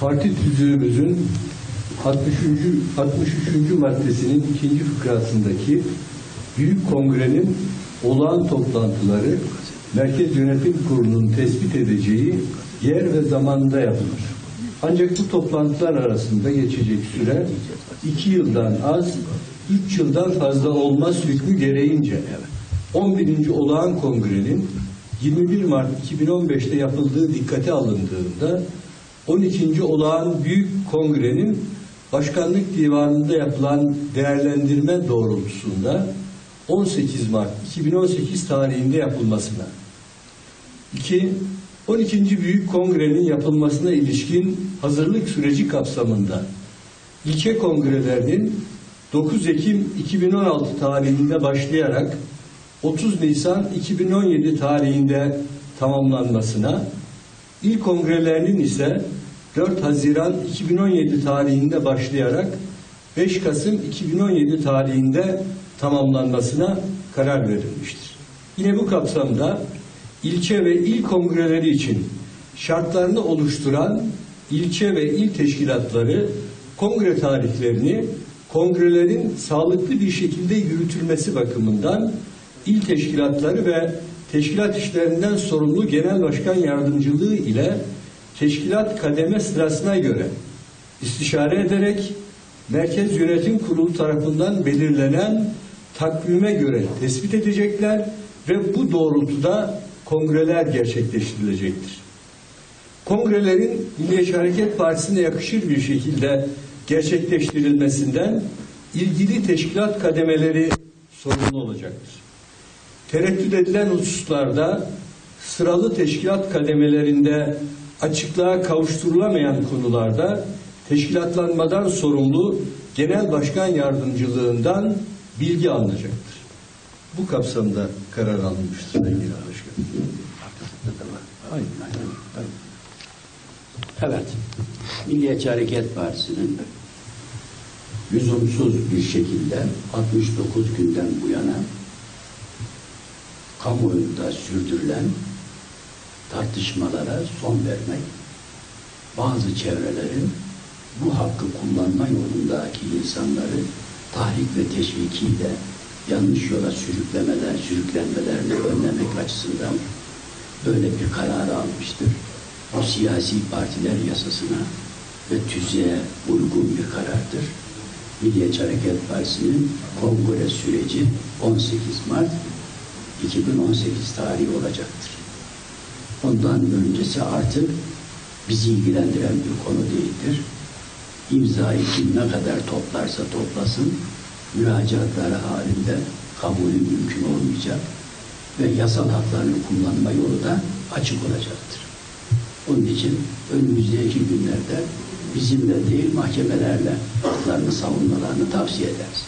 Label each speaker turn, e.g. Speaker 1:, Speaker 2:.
Speaker 1: parti tüzüğümüzün 63. 63. maddesinin ikinci fıkrasındaki Büyük Kongre'nin olağan toplantıları Merkez Yönetim Kurulu'nun tespit edeceği yer ve zamanında yapılır. Ancak bu toplantılar arasında geçecek süre iki yıldan az, üç yıldan fazla olmaz hükmü gereğince 11. Olağan Kongre'nin 21 Mart 2015'te yapıldığı dikkate alındığında 12. Olağan Büyük Kongre'nin Başkanlık Divanı'nda yapılan değerlendirme doğrultusunda 18 Mart 2018 tarihinde yapılmasına 2. 12. Büyük Kongre'nin yapılmasına ilişkin hazırlık süreci kapsamında ilçe kongrelerinin 9 Ekim 2016 tarihinde başlayarak 30 Nisan 2017 tarihinde tamamlanmasına, il kongrelerinin ise 4 Haziran 2017 tarihinde başlayarak 5 Kasım 2017 tarihinde tamamlanmasına karar verilmiştir. Yine bu kapsamda ilçe ve il kongreleri için şartlarını oluşturan ilçe ve il teşkilatları kongre tarihlerini kongrelerin sağlıklı bir şekilde yürütülmesi bakımından il teşkilatları ve teşkilat işlerinden sorumlu genel başkan yardımcılığı ile teşkilat kademe sırasına göre istişare ederek Merkez Yönetim Kurulu tarafından belirlenen takvime göre tespit edecekler ve bu doğrultuda kongreler gerçekleştirilecektir. Kongrelerin Milliyetçi Hareket Partisi'ne yakışır bir şekilde gerçekleştirilmesinden ilgili teşkilat kademeleri sorumlu olacaktır. Tereddüt edilen hususlarda sıralı teşkilat kademelerinde açıklığa kavuşturulamayan konularda teşkilatlanmadan sorumlu genel başkan yardımcılığından bilgi alınacaktır. Bu kapsamda karar alınmıştır Genel Başkanım.
Speaker 2: Evet. Milliyetçi Hareket Partisi'nin lüzumsuz bir şekilde 69 günden bu yana kamuoyunda sürdürülen tartışmalara son vermek, bazı çevrelerin bu hakkı kullanma yolundaki insanları tahrik ve teşvikiyle yanlış yola sürüklemeden, sürüklenmelerini önlemek açısından böyle bir kararı almıştır. Bu siyasi partiler yasasına ve tüzüğe uygun bir karardır. Milliyetçi Hareket Partisi'nin kongre süreci 18 Mart 2018 tarihi olacaktır. Ondan öncesi artık bizi ilgilendiren bir konu değildir. İmzayı kim ne kadar toplarsa toplasın, müracaatları halinde kabulü mümkün olmayacak ve yasal haklarını kullanma yolu da açık olacaktır. Onun için önümüzdeki günlerde bizimle değil mahkemelerle haklarını savunmalarını tavsiye ederiz.